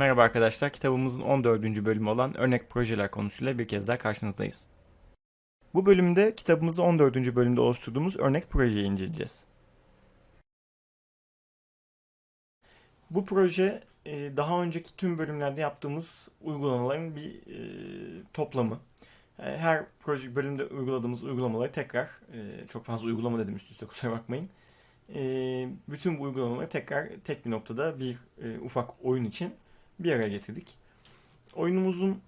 Merhaba arkadaşlar, kitabımızın 14. bölümü olan örnek projeler konusuyla bir kez daha karşınızdayız. Bu bölümde kitabımızda 14. bölümde oluşturduğumuz örnek projeyi inceleyeceğiz. Bu proje e, daha önceki tüm bölümlerde yaptığımız uygulamaların bir e, toplamı. E, Her proje bölümde uyguladığımız uygulamaları tekrar, çok fazla uygulama dedim üst üste kusura bakmayın. Bütün bu uygulamaları tekrar tek bir noktada bir ufak oyun için bir araya getirdik. Oyunumuzun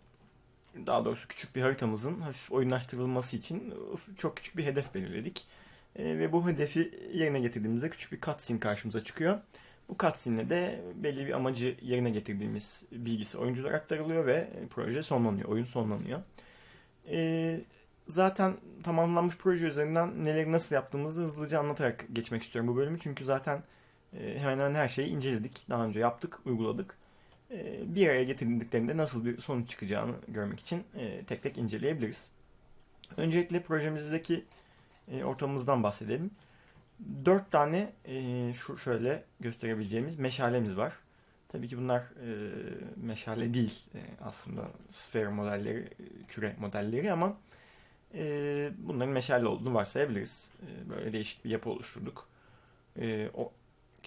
daha doğrusu küçük bir haritamızın hafif oyunlaştırılması için çok küçük bir hedef belirledik. E, ve bu hedefi yerine getirdiğimizde küçük bir cutscene karşımıza çıkıyor. Bu cutscene'le de belli bir amacı yerine getirdiğimiz bilgisi oyunculara aktarılıyor ve proje sonlanıyor, oyun sonlanıyor. E, zaten tamamlanmış proje üzerinden neleri nasıl yaptığımızı hızlıca anlatarak geçmek istiyorum bu bölümü. Çünkü zaten e, hemen hemen her şeyi inceledik. Daha önce yaptık, uyguladık. E, bir araya getirdiklerinde nasıl bir sonuç çıkacağını görmek için e, tek tek inceleyebiliriz. Öncelikle projemizdeki e, ortamımızdan bahsedelim. Dört tane e, şu şöyle gösterebileceğimiz meşalemiz var. Tabii ki bunlar meşale değil aslında sfer modelleri, küre modelleri ama bunların meşale olduğunu varsayabiliriz. Böyle değişik bir yapı oluşturduk.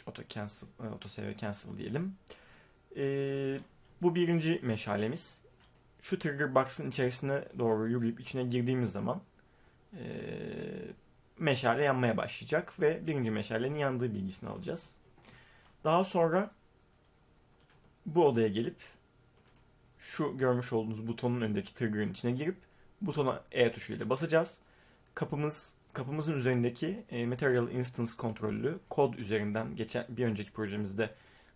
Auto cancel, auto save cancel diyelim. Ee, bu birinci meşalemiz. Şu trigger box'ın içerisine doğru yürüyüp içine girdiğimiz zaman ee, meşale yanmaya başlayacak ve birinci meşalenin yandığı bilgisini alacağız. Daha sonra bu odaya gelip şu görmüş olduğunuz butonun önündeki trigger'ın içine girip butona E tuşuyla basacağız. Kapımız kapımızın üzerindeki e, Material Instance kontrollü kod üzerinden geçen bir önceki projemizde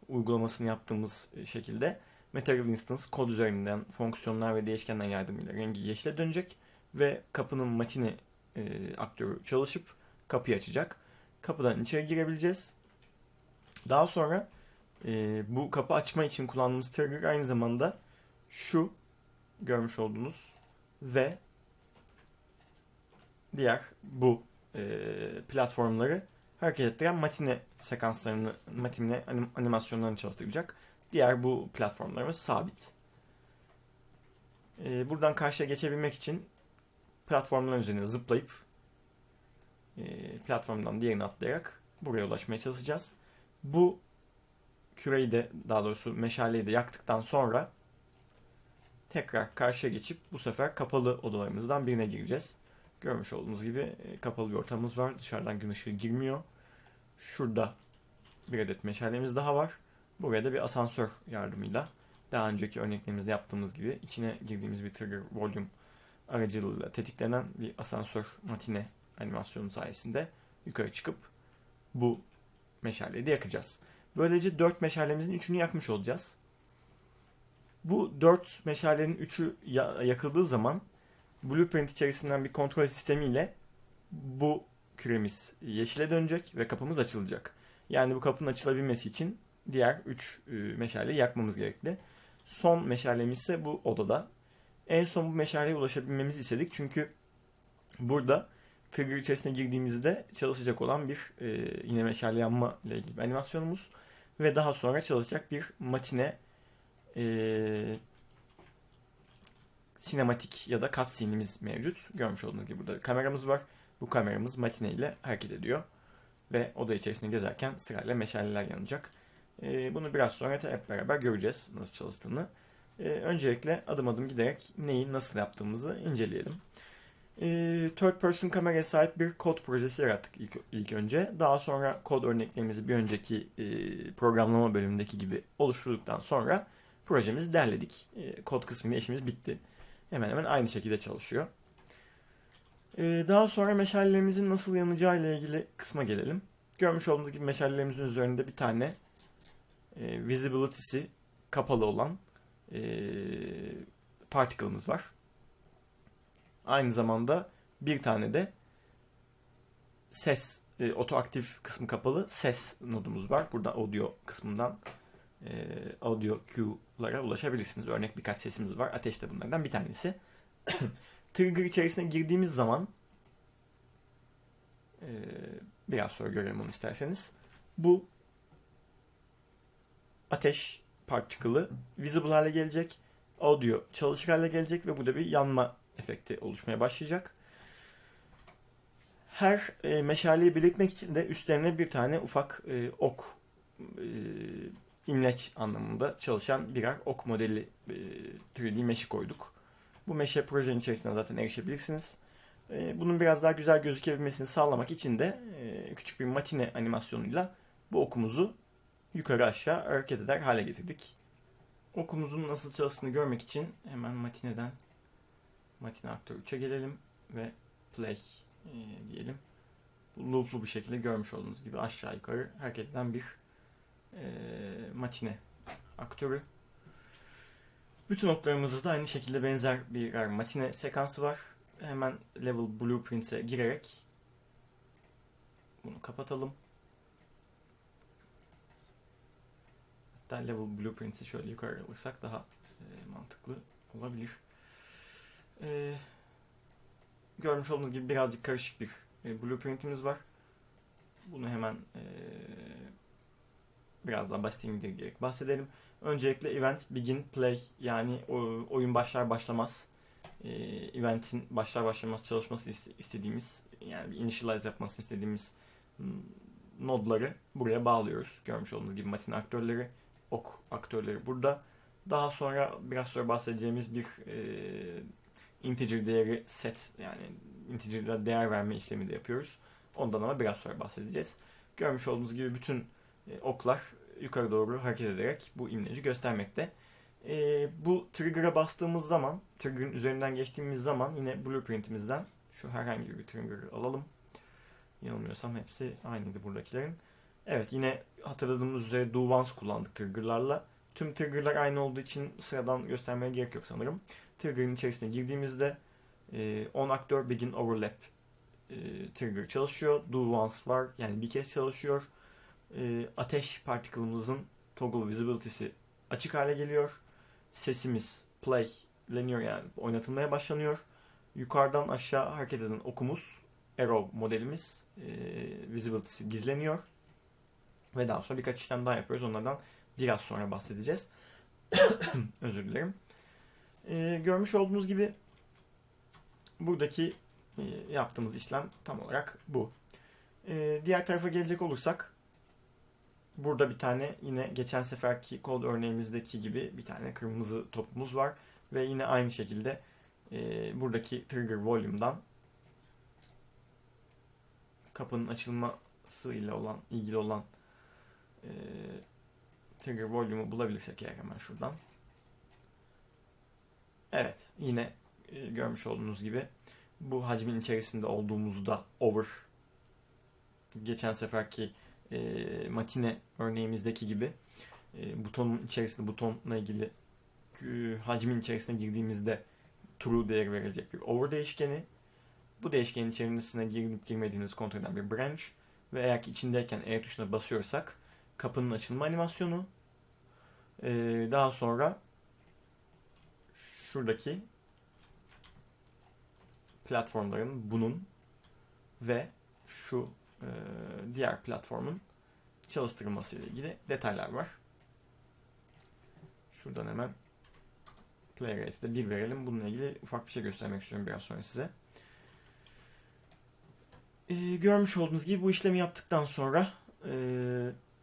uygulamasını yaptığımız şekilde Material Instance kod üzerinden fonksiyonlar ve değişkenler yardımıyla rengi yeşile dönecek ve kapının matine e, aktörü çalışıp kapıyı açacak. Kapıdan içeri girebileceğiz. Daha sonra e, bu kapı açma için kullandığımız trigger aynı zamanda şu görmüş olduğunuz ve diğer bu e, platformları hareket ettiren matine sekanslarını, matine anim, animasyonlarını çalıştıracak. Diğer bu platformlarımız sabit. Ee, buradan karşıya geçebilmek için platformların üzerine zıplayıp e, platformdan diğerine atlayarak buraya ulaşmaya çalışacağız. Bu küreyi de daha doğrusu meşaleyi de yaktıktan sonra tekrar karşıya geçip bu sefer kapalı odalarımızdan birine gireceğiz. Görmüş olduğunuz gibi e, kapalı bir ortamımız var. Dışarıdan gün ışığı girmiyor. Şurada bir adet meşalemiz daha var. Buraya da bir asansör yardımıyla daha önceki örneklerimizde yaptığımız gibi içine girdiğimiz bir trigger volume aracılığıyla tetiklenen bir asansör matine animasyonu sayesinde yukarı çıkıp bu meşaleyi de yakacağız. Böylece 4 meşalemizin 3'ünü yakmış olacağız. Bu 4 meşalenin 3'ü yakıldığı zaman Blueprint içerisinden bir kontrol sistemiyle bu küremiz yeşile dönecek ve kapımız açılacak. Yani bu kapının açılabilmesi için diğer 3 e, meşaleyi yakmamız gerekli. Son meşalemiz ise bu odada. En son bu meşaleye ulaşabilmemizi istedik çünkü burada trigger içerisine girdiğimizde çalışacak olan bir e, yine meşale yanma ile ilgili bir animasyonumuz ve daha sonra çalışacak bir matine e, sinematik ya da cutscene'imiz mevcut. Görmüş olduğunuz gibi burada kameramız var. Bu kameramız matine ile hareket ediyor. Ve oda içerisinde gezerken sırayla meşaleler yanacak. Ee, bunu biraz sonra hep beraber göreceğiz nasıl çalıştığını. Ee, öncelikle adım adım giderek neyi nasıl yaptığımızı inceleyelim. Ee, third person kameraya sahip bir kod projesi yarattık ilk, ilk önce. Daha sonra kod örneklerimizi bir önceki e, programlama bölümündeki gibi oluşturduktan sonra projemizi derledik. E, kod kısmında işimiz bitti. Hemen hemen aynı şekilde çalışıyor. Ee, daha sonra meşalelerimizin nasıl yanacağı ile ilgili kısma gelelim. Görmüş olduğunuz gibi meşalelerimizin üzerinde bir tane e, visibility'si kapalı olan e, particle'ımız var. Aynı zamanda bir tane de ses, e, otoaktif kısmı kapalı ses nodumuz var. Burada audio kısmından e, audio cue'lara ulaşabilirsiniz. Örnek birkaç sesimiz var. Ateş de bunlardan bir tanesi. Trigger içerisine girdiğimiz zaman e, biraz sonra görelim onu isterseniz. Bu ateş particle'ı visible hale gelecek. Audio çalışır hale gelecek ve burada bir yanma efekti oluşmaya başlayacak. Her e, meşaleyi belirtmek için de üstlerine bir tane ufak e, ok e, imleç anlamında çalışan birer ok modeli e, 3D mesh'i koyduk. Bu meşe projenin içerisinde zaten erişebilirsiniz. E, bunun biraz daha güzel gözükebilmesini sağlamak için de e, küçük bir matine animasyonuyla bu okumuzu yukarı aşağı hareket eder hale getirdik. Okumuzun nasıl çalıştığını görmek için hemen matineden matine aktör 3'e gelelim ve play e, diyelim. Bu looplu bir şekilde görmüş olduğunuz gibi aşağı yukarı hareket eden bir e, matine aktörü. Bütün oklarımızda da aynı şekilde benzer bir matine sekansı var. Hemen level blueprints'e girerek bunu kapatalım. Hatta level blueprints'i şöyle yukarı alırsak daha e, mantıklı olabilir. E, görmüş olduğunuz gibi birazcık karışık bir e, blueprintimiz var. Bunu hemen e, biraz daha basit indirgerek bahsedelim. Öncelikle event begin play yani oyun başlar başlamaz e, eventin başlar başlamaz çalışması iste- istediğimiz yani bir initialize yapmasını istediğimiz mm, nodları buraya bağlıyoruz. Görmüş olduğunuz gibi matin aktörleri, ok aktörleri burada. Daha sonra biraz sonra bahsedeceğimiz bir e, integer değeri set yani integer'da değer verme işlemi de yapıyoruz. Ondan ama biraz sonra bahsedeceğiz. Görmüş olduğunuz gibi bütün e, oklar yukarı doğru hareket ederek bu imleci göstermekte. E, bu trigger'a bastığımız zaman, trigger'ın üzerinden geçtiğimiz zaman yine blueprintimizden şu herhangi bir trigger alalım. Yanılmıyorsam hepsi aynıydı buradakilerin. Evet yine hatırladığımız üzere do once kullandık trigger'larla. Tüm trigger'lar aynı olduğu için sıradan göstermeye gerek yok sanırım. Trigger'ın içerisine girdiğimizde e, on aktör begin overlap e, trigger çalışıyor. Do once var yani bir kez çalışıyor. E, ateş particle'ımızın toggle visibility'si açık hale geliyor. Sesimiz playleniyor yani oynatılmaya başlanıyor. Yukarıdan aşağı hareket eden okumuz arrow modelimiz e, visibility'si gizleniyor. Ve daha sonra birkaç işlem daha yapıyoruz. Onlardan biraz sonra bahsedeceğiz. Özür dilerim. E, görmüş olduğunuz gibi buradaki e, yaptığımız işlem tam olarak bu. E, diğer tarafa gelecek olursak burada bir tane yine geçen seferki kod örneğimizdeki gibi bir tane kırmızı topumuz var. Ve yine aynı şekilde e, buradaki trigger volume'dan kapının açılması ile olan ilgili olan e, trigger volume'u bulabilirsek eğer hemen şuradan. Evet yine e, görmüş olduğunuz gibi bu hacmin içerisinde olduğumuzda over geçen seferki e, matine örneğimizdeki gibi e, butonun içerisinde butonla ilgili e, hacmin içerisine girdiğimizde true değeri verilecek bir over değişkeni. Bu değişkenin içerisine girip girmediğimizi kontrol eden bir branch ve eğer ki içindeyken E tuşuna basıyorsak kapının açılma animasyonu e, daha sonra şuradaki platformların bunun ve şu diğer platformun çalıştırılması ile ilgili detaylar var. Şuradan hemen play rate'de 1 verelim. Bununla ilgili ufak bir şey göstermek istiyorum biraz sonra size. Ee, görmüş olduğunuz gibi bu işlemi yaptıktan sonra e,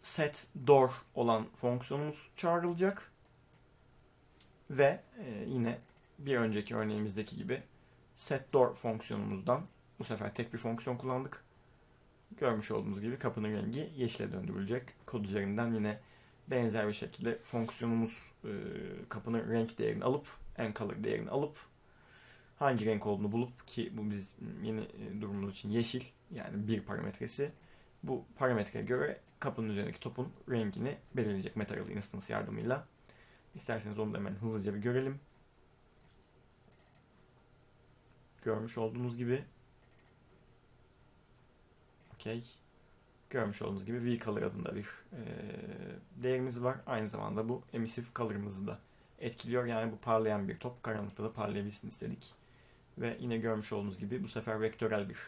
set door olan fonksiyonumuz çağrılacak. Ve e, yine bir önceki örneğimizdeki gibi set door fonksiyonumuzdan bu sefer tek bir fonksiyon kullandık. Görmüş olduğunuz gibi kapının rengi yeşile döndürülecek. Kod üzerinden yine benzer bir şekilde fonksiyonumuz e, kapının renk değerini alıp en color değerini alıp hangi renk olduğunu bulup ki bu biz yeni e, durumumuz için yeşil yani bir parametresi bu parametreye göre kapının üzerindeki topun rengini belirleyecek Material Instance yardımıyla. İsterseniz onu da hemen hızlıca bir görelim. Görmüş olduğunuz gibi Görmüş olduğunuz gibi V-Color adında bir e, değerimiz var. Aynı zamanda bu emissive color'ımızı da etkiliyor. Yani bu parlayan bir top karanlıkta da parlayabilsin istedik. Ve yine görmüş olduğunuz gibi bu sefer vektörel bir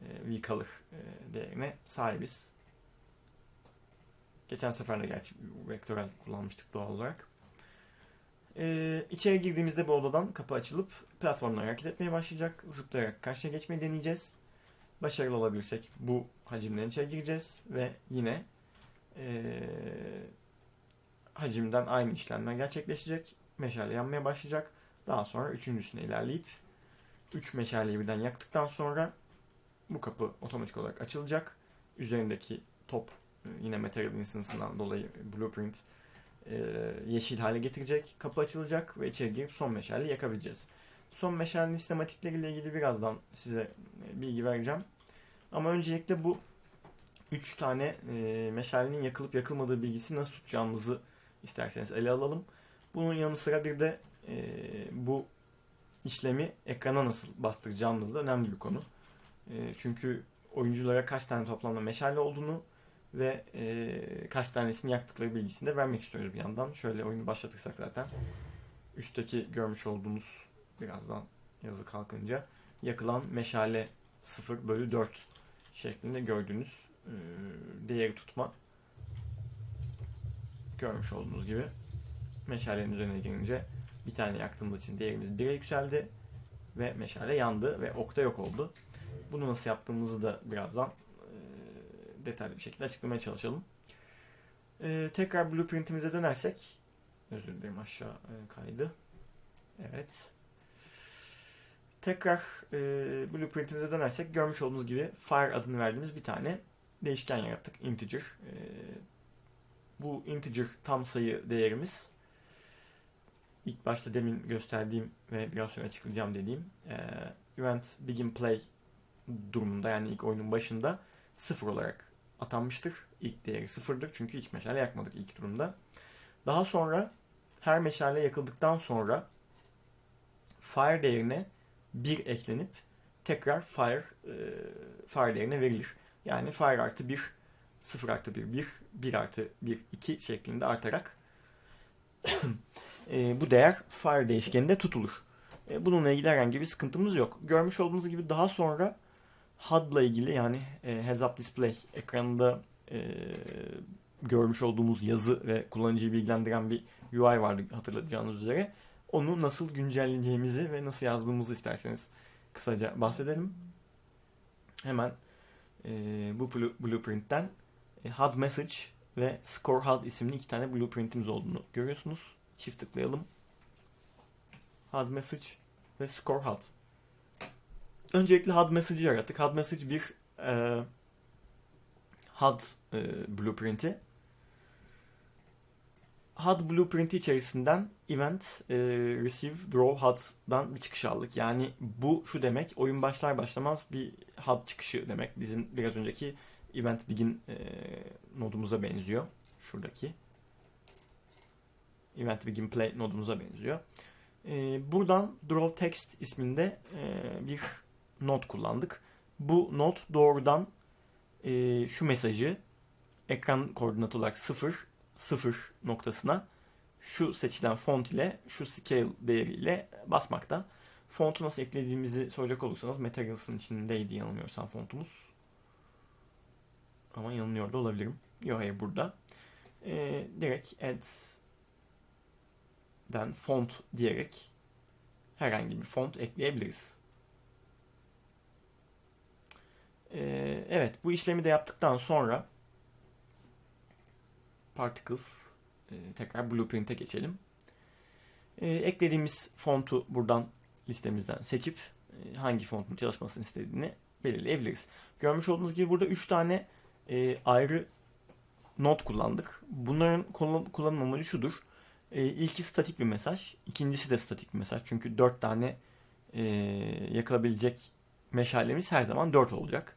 e, V-Color e, değerine sahibiz. Geçen sefer de gerçi vektörel kullanmıştık doğal olarak. Ee, içeri girdiğimizde bu odadan kapı açılıp platformlar hareket etmeye başlayacak. Zıplayarak karşıya geçmeyi deneyeceğiz. Başarılı olabilirsek bu hacimden içeri gireceğiz ve yine ee, hacimden aynı işlemler gerçekleşecek. Meşale yanmaya başlayacak. Daha sonra üçüncüsüne ilerleyip 3 meşaleyi birden yaktıktan sonra bu kapı otomatik olarak açılacak. Üzerindeki top e, yine Material Instance'ından dolayı Blueprint e, yeşil hale getirecek. Kapı açılacak ve içeri girip son meşaleyi yakabileceğiz. Son meşalenin sistematikleriyle ilgili birazdan size e, bilgi vereceğim. Ama öncelikle bu 3 tane e, meşalenin yakılıp yakılmadığı bilgisi nasıl tutacağımızı isterseniz ele alalım. Bunun yanı sıra bir de e, bu işlemi ekrana nasıl bastıracağımız da önemli bir konu. E, çünkü oyunculara kaç tane toplamda meşale olduğunu ve e, kaç tanesini yaktıkları bilgisini de vermek istiyoruz bir yandan. Şöyle oyunu başlatırsak zaten üstteki görmüş olduğunuz birazdan yazı kalkınca yakılan meşale 0 bölü 4 şeklinde gördüğünüz e, değeri tutma görmüş olduğunuz gibi meşalenin üzerine girince bir tane yaktığımız için değerimiz 1'e yükseldi ve meşale yandı ve okta yok oldu. Bunu nasıl yaptığımızı da birazdan e, detaylı bir şekilde açıklamaya çalışalım. E, tekrar blueprintimize dönersek özür dilerim aşağı e, kaydı. Evet. Tekrar e, blueprintimize dönersek görmüş olduğunuz gibi fire adını verdiğimiz bir tane değişken yarattık. Integer. E, bu integer tam sayı değerimiz ilk başta demin gösterdiğim ve biraz sonra açıklayacağım dediğim e, event begin play durumunda yani ilk oyunun başında sıfır olarak atanmıştır. İlk değeri sıfırdır çünkü hiç meşale yakmadık ilk durumda. Daha sonra her meşale yakıldıktan sonra fire değerine 1 eklenip tekrar fire e, fire değerine verilir. Yani fire artı 1, 0 artı 1, 1, 1 artı 1, 2 şeklinde artarak e, bu değer fire değişkeninde tutulur. E, bununla ilgili herhangi bir sıkıntımız yok. Görmüş olduğunuz gibi daha sonra HUD'la ilgili yani e, Heads Up Display ekranında e, görmüş olduğumuz yazı ve kullanıcıyı bilgilendiren bir UI vardı hatırlayacağınız üzere. Onu nasıl güncelleyeceğimizi ve nasıl yazdığımızı isterseniz kısaca bahsedelim. Hemen e, bu blueprint'ten e, HUD Message ve Score HUD isimli iki tane blueprint'imiz olduğunu görüyorsunuz. Çift tıklayalım. HUD Message ve Score HUD. Öncelikle HUD Message'ı yarattık. HUD Message bir e, HUD e, blueprint'i. HUD blueprint'i içerisinden event e, receive draw HUD'dan bir çıkış aldık. Yani bu şu demek oyun başlar başlamaz bir HUD çıkışı demek. Bizim biraz önceki event begin e, nodumuza benziyor. Şuradaki. Event Begin Play nodumuza benziyor. E, buradan Draw Text isminde e, bir not kullandık. Bu not doğrudan e, şu mesajı ekran koordinatı olarak 0, 0 noktasına şu seçilen font ile şu scale değeriyle basmakta. Fontu nasıl eklediğimizi soracak olursanız Materials'ın içindeydi yanılmıyorsam fontumuz. Ama yanılıyor da olabilirim. Yok hayır burada. E, direkt add den font diyerek herhangi bir font ekleyebiliriz. Ee, evet bu işlemi de yaptıktan sonra Particles e, tekrar Blueprint'e geçelim. E, eklediğimiz fontu buradan listemizden seçip e, hangi fontun çalışmasını istediğini belirleyebiliriz. Görmüş olduğunuz gibi burada 3 tane ayrı not kullandık. Bunların kullanım amacı şudur. E, ilki statik bir mesaj. ikincisi de statik bir mesaj. Çünkü dört tane e, yakılabilecek meşalemiz her zaman dört olacak.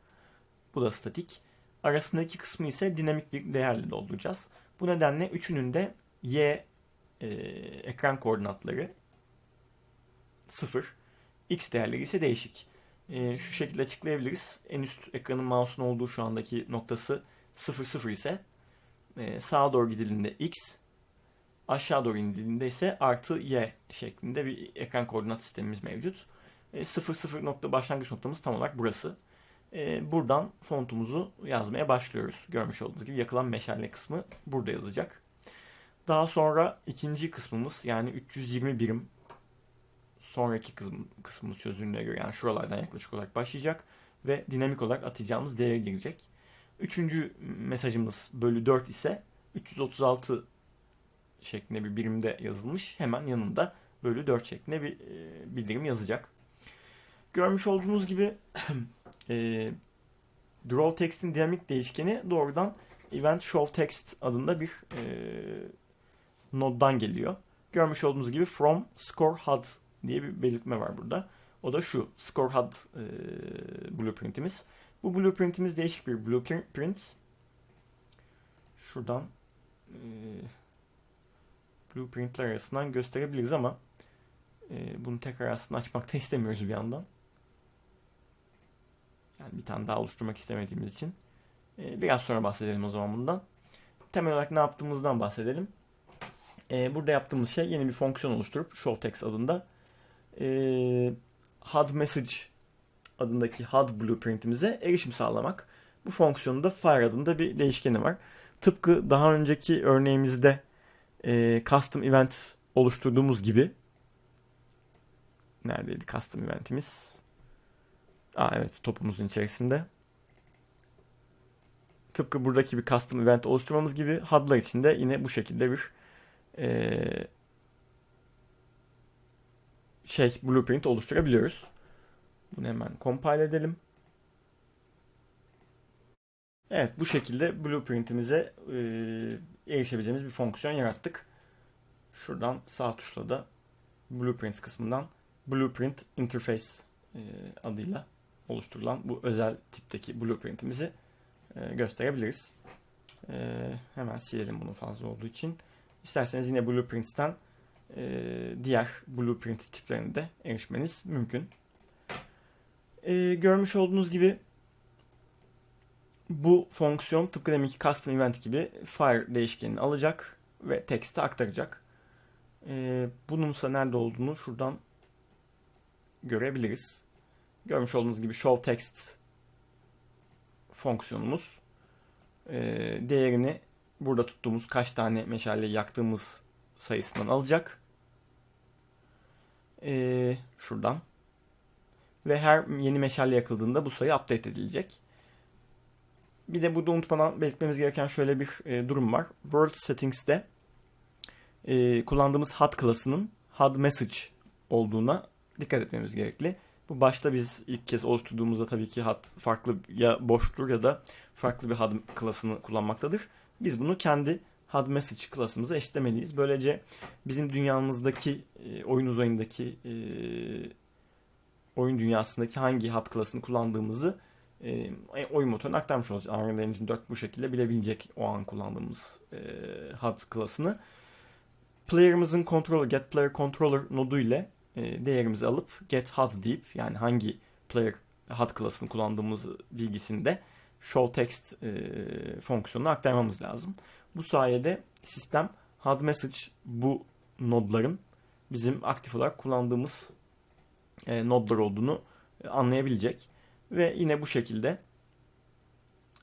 Bu da statik. Arasındaki kısmı ise dinamik bir değerle dolduracağız. Bu nedenle üçünün de y e, ekran koordinatları sıfır. X değerleri ise değişik. E, şu şekilde açıklayabiliriz. En üst ekranın mouse'un olduğu şu andaki noktası 0 0 ise e, sağa doğru gidildiğinde X, Aşağı doğru indiğinde ise artı y şeklinde bir ekran koordinat sistemimiz mevcut. E, 0 0 nokta başlangıç noktamız tam olarak burası. E, buradan fontumuzu yazmaya başlıyoruz. Görmüş olduğunuz gibi yakılan meşale kısmı burada yazacak. Daha sonra ikinci kısmımız yani 320 birim sonraki kısım, kısmımız çözünürlüğe göre yani şuralardan yaklaşık olarak başlayacak ve dinamik olarak atacağımız değere girecek. Üçüncü mesajımız bölü 4 ise 336 şeklinde bir birimde yazılmış. Hemen yanında bölü 4 şeklinde bir e, bildirim yazacak. Görmüş olduğunuz gibi e, draw text'in dinamik değişkeni doğrudan event show text adında bir e, noddan geliyor. Görmüş olduğunuz gibi from score HUD diye bir belirtme var burada. O da şu score HUD e, blueprintimiz. Bu blueprintimiz değişik bir blueprint. Şuradan e, blueprintler arasından gösterebiliriz ama e, bunu tekrar aslında açmak da istemiyoruz bir yandan. Yani bir tane daha oluşturmak istemediğimiz için. E, biraz sonra bahsedelim o zaman bundan. Temel olarak ne yaptığımızdan bahsedelim. E, burada yaptığımız şey yeni bir fonksiyon oluşturup showText adında e, HUD message adındaki HUD blueprintimize erişim sağlamak. Bu fonksiyonun fire adında bir değişkeni var. Tıpkı daha önceki örneğimizde e, custom event oluşturduğumuz gibi neredeydi custom eventimiz? Aa evet topumuzun içerisinde. Tıpkı buradaki bir custom event oluşturmamız gibi HUD'lar için de yine bu şekilde bir e, şey blueprint oluşturabiliyoruz. Bunu hemen compile edelim. Evet bu şekilde blueprintimize e, erişebileceğimiz bir fonksiyon yarattık. Şuradan sağ tuşla da blueprint kısmından blueprint interface e, adıyla oluşturulan bu özel tipteki blueprintimizi e, gösterebiliriz. E, hemen silelim bunu fazla olduğu için. İsterseniz yine blueprints'ten e, diğer blueprint tiplerine de erişmeniz mümkün. Görmüş olduğunuz gibi bu fonksiyon tıpkı deminki custom event gibi fire değişkenini alacak ve text'e aktaracak. Bununsa nerede olduğunu şuradan görebiliriz. Görmüş olduğunuz gibi show text fonksiyonumuz e, değerini burada tuttuğumuz kaç tane meşale yaktığımız sayısından alacak. E, şuradan. Ve her yeni meşale yakıldığında bu sayı update edilecek. Bir de burada unutmadan belirtmemiz gereken şöyle bir e, durum var. World Settings'te e, kullandığımız HUD klasının HUD message olduğuna dikkat etmemiz gerekli. Bu başta biz ilk kez oluşturduğumuzda tabii ki HUD farklı ya boştur ya da farklı bir HUD klasını kullanmaktadır. Biz bunu kendi HUD message klasımıza eşitlemeliyiz. Böylece bizim dünyamızdaki e, oyun uzayındaki e, oyun dünyasındaki hangi HUD klasını kullandığımızı e, oyun motoruna aktarmış olacağız. Unreal Engine 4 bu şekilde bilebilecek o an kullandığımız HUD klasını. Player'ımızın controller, get player controller nodu ile e, değerimizi alıp get HUD deyip yani hangi player HUD klasını kullandığımız bilgisini de show text e, fonksiyonuna aktarmamız lazım. Bu sayede sistem HUD message bu nodların bizim aktif olarak kullandığımız e, nodlar olduğunu e, anlayabilecek. Ve yine bu şekilde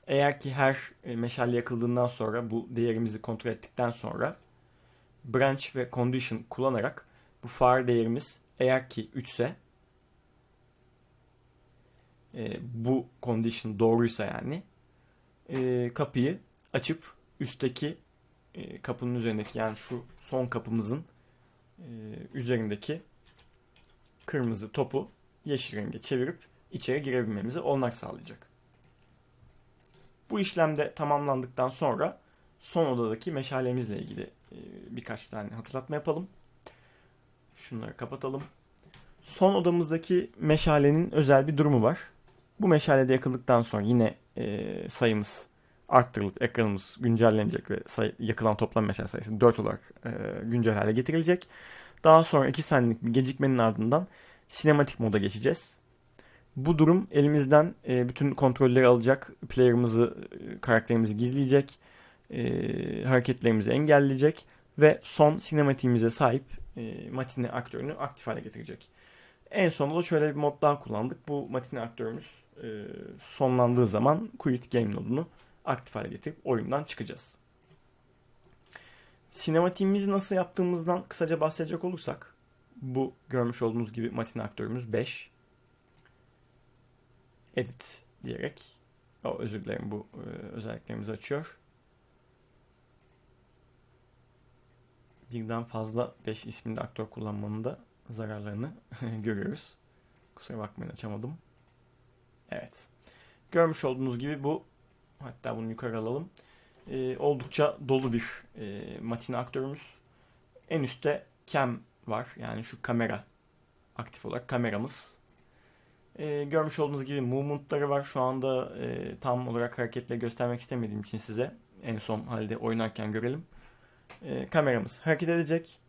eğer ki her e, meşale yakıldığından sonra bu değerimizi kontrol ettikten sonra branch ve condition kullanarak bu far değerimiz eğer ki 3 ise e, bu condition doğruysa yani e, kapıyı açıp üstteki e, kapının üzerindeki yani şu son kapımızın e, üzerindeki kırmızı topu yeşil renge çevirip içeri girebilmemizi olanak sağlayacak. Bu işlemde tamamlandıktan sonra son odadaki meşalemizle ilgili e, birkaç tane hatırlatma yapalım. Şunları kapatalım. Son odamızdaki meşalenin özel bir durumu var. Bu meşalede yakıldıktan sonra yine e, sayımız arttırılıp ekranımız güncellenecek ve sayı, yakılan toplam meşale sayısı 4 olarak e, güncel hale getirilecek. Daha sonra 2 saniyelik bir gecikmenin ardından sinematik moda geçeceğiz. Bu durum elimizden e, bütün kontrolleri alacak, player'ımızı, e, karakterimizi gizleyecek, e, hareketlerimizi engelleyecek ve son sinematiğimize sahip e, matine aktörünü aktif hale getirecek. En sonunda da şöyle bir mod daha kullandık. Bu matine aktörümüz e, sonlandığı zaman Quit Game nodunu aktif hale getirip oyundan çıkacağız. Sinematiğimizi nasıl yaptığımızdan kısaca bahsedecek olursak bu görmüş olduğunuz gibi matine aktörümüz 5. Edit diyerek o özür dilerim bu e, özelliklerimizi açıyor. Birden fazla 5 isminde aktör kullanmanın da zararlarını görüyoruz. Kusura bakmayın açamadım. Evet. Görmüş olduğunuz gibi bu hatta bunu yukarı alalım. Ee, oldukça dolu bir e, matine aktörümüz. En üstte cam var. Yani şu kamera aktif olarak kameramız. Ee, görmüş olduğunuz gibi movement'ları var. Şu anda e, tam olarak hareketle göstermek istemediğim için size en son halde oynarken görelim. E, kameramız hareket edecek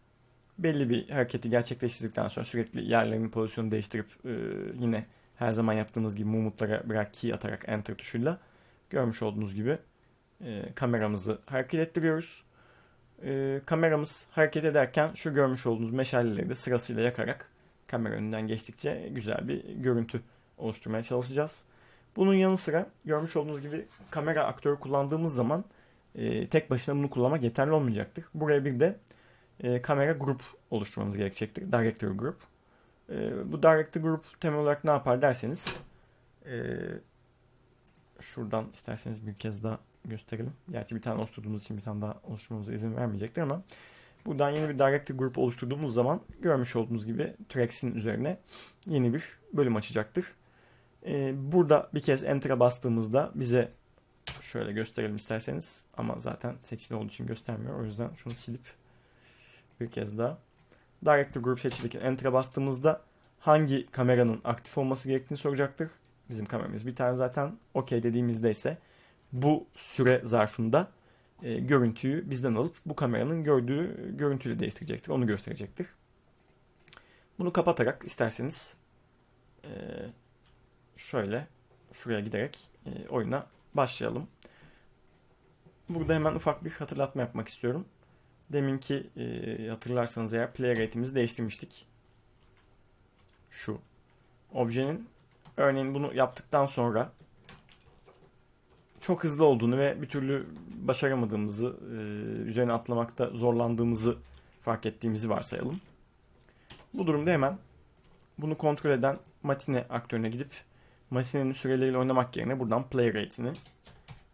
belli bir hareketi gerçekleştirdikten sonra sürekli yerlerini pozisyonu değiştirip e, yine her zaman yaptığımız gibi mumutlara birer key atarak enter tuşuyla görmüş olduğunuz gibi e, kameramızı hareket ettiriyoruz. E, kameramız hareket ederken şu görmüş olduğunuz meşaleleri de sırasıyla yakarak kamera önünden geçtikçe güzel bir görüntü oluşturmaya çalışacağız. Bunun yanı sıra görmüş olduğunuz gibi kamera aktörü kullandığımız zaman e, tek başına bunu kullanmak yeterli olmayacaktır. Buraya bir de e, kamera grup oluşturmamız gerekecektir. Director Group. E, bu Director Group temel olarak ne yapar derseniz e, şuradan isterseniz bir kez daha gösterelim. Gerçi bir tane oluşturduğumuz için bir tane daha oluşturmamıza izin vermeyecektir ama buradan yeni bir Director Group oluşturduğumuz zaman görmüş olduğunuz gibi Tracks'in üzerine yeni bir bölüm açacaktır. E, burada bir kez Enter'a bastığımızda bize şöyle gösterelim isterseniz ama zaten seçili olduğu için göstermiyor. O yüzden şunu silip bir kez daha. Director Group seçilirken Enter'a bastığımızda hangi kameranın aktif olması gerektiğini soracaktır. Bizim kameramız bir tane zaten OK dediğimizde ise bu süre zarfında e, görüntüyü bizden alıp bu kameranın gördüğü görüntüyle değiştirecektir. Onu gösterecektir. Bunu kapatarak isterseniz e, şöyle şuraya giderek e, oyuna başlayalım. Burada hemen ufak bir hatırlatma yapmak istiyorum. Deminki e, hatırlarsanız eğer play rate'imizi değiştirmiştik. Şu objenin örneğin bunu yaptıktan sonra çok hızlı olduğunu ve bir türlü başaramadığımızı, e, üzerine atlamakta zorlandığımızı fark ettiğimizi varsayalım. Bu durumda hemen bunu kontrol eden matine aktörüne gidip matinenin süreleriyle oynamak yerine buradan play rate'ini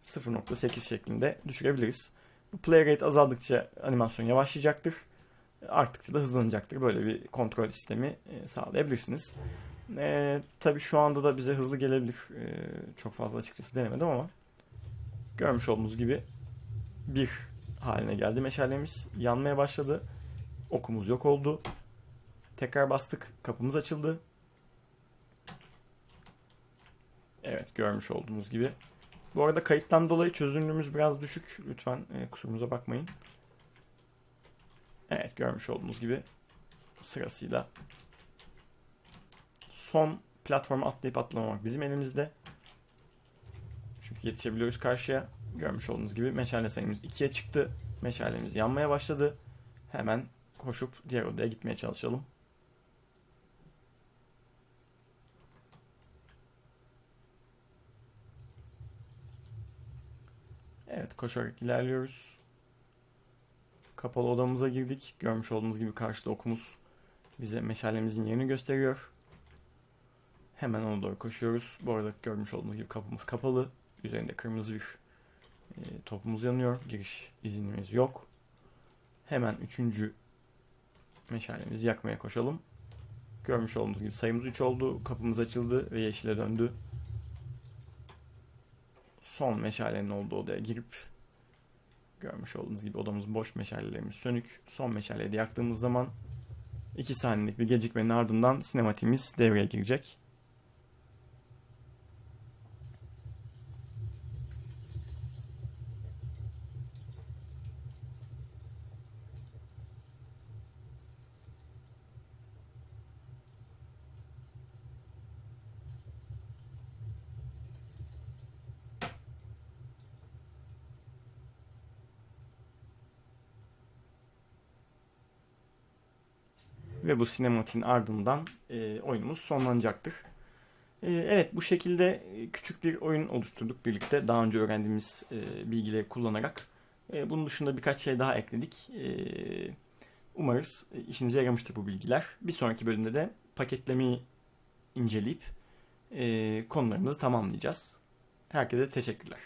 0.8 şeklinde düşürebiliriz. Bu play rate azaldıkça animasyon yavaşlayacaktır. Arttıkça da hızlanacaktır. Böyle bir kontrol sistemi e, sağlayabilirsiniz. E, tabii şu anda da bize hızlı gelebilir. E, çok fazla açıkçası denemedim ama görmüş olduğunuz gibi bir haline geldi meşalemiz. Yanmaya başladı. Okumuz yok oldu. Tekrar bastık. Kapımız açıldı. Evet görmüş olduğunuz gibi bu arada kayıttan dolayı çözünürlüğümüz biraz düşük. Lütfen e, kusurumuza bakmayın. Evet görmüş olduğunuz gibi sırasıyla son platforma atlayıp atlamamak bizim elimizde. Çünkü yetişebiliyoruz karşıya. Görmüş olduğunuz gibi meşale sayımız 2'ye çıktı. Meşalemiz yanmaya başladı. Hemen koşup diğer odaya gitmeye çalışalım. Evet koşarak ilerliyoruz. Kapalı odamıza girdik. Görmüş olduğunuz gibi karşıda okumuz bize meşalemizin yerini gösteriyor. Hemen ona doğru koşuyoruz. Bu arada görmüş olduğunuz gibi kapımız kapalı. Üzerinde kırmızı bir e, topumuz yanıyor. Giriş izinimiz yok. Hemen üçüncü meşalemizi yakmaya koşalım. Görmüş olduğunuz gibi sayımız 3 oldu. Kapımız açıldı ve yeşile döndü son meşalenin olduğu odaya girip görmüş olduğunuz gibi odamız boş meşalelerimiz sönük. Son meşaleyi de yaktığımız zaman 2 saniyelik bir gecikmenin ardından sinematiğimiz devreye girecek. Ve bu sinematiğin ardından e, oyunumuz sonlanacaktır. E, evet bu şekilde e, küçük bir oyun oluşturduk birlikte daha önce öğrendiğimiz e, bilgileri kullanarak. E, bunun dışında birkaç şey daha ekledik. E, umarız e, işinize yaramıştır bu bilgiler. Bir sonraki bölümde de paketlemeyi inceleyip e, konularımızı tamamlayacağız. Herkese teşekkürler.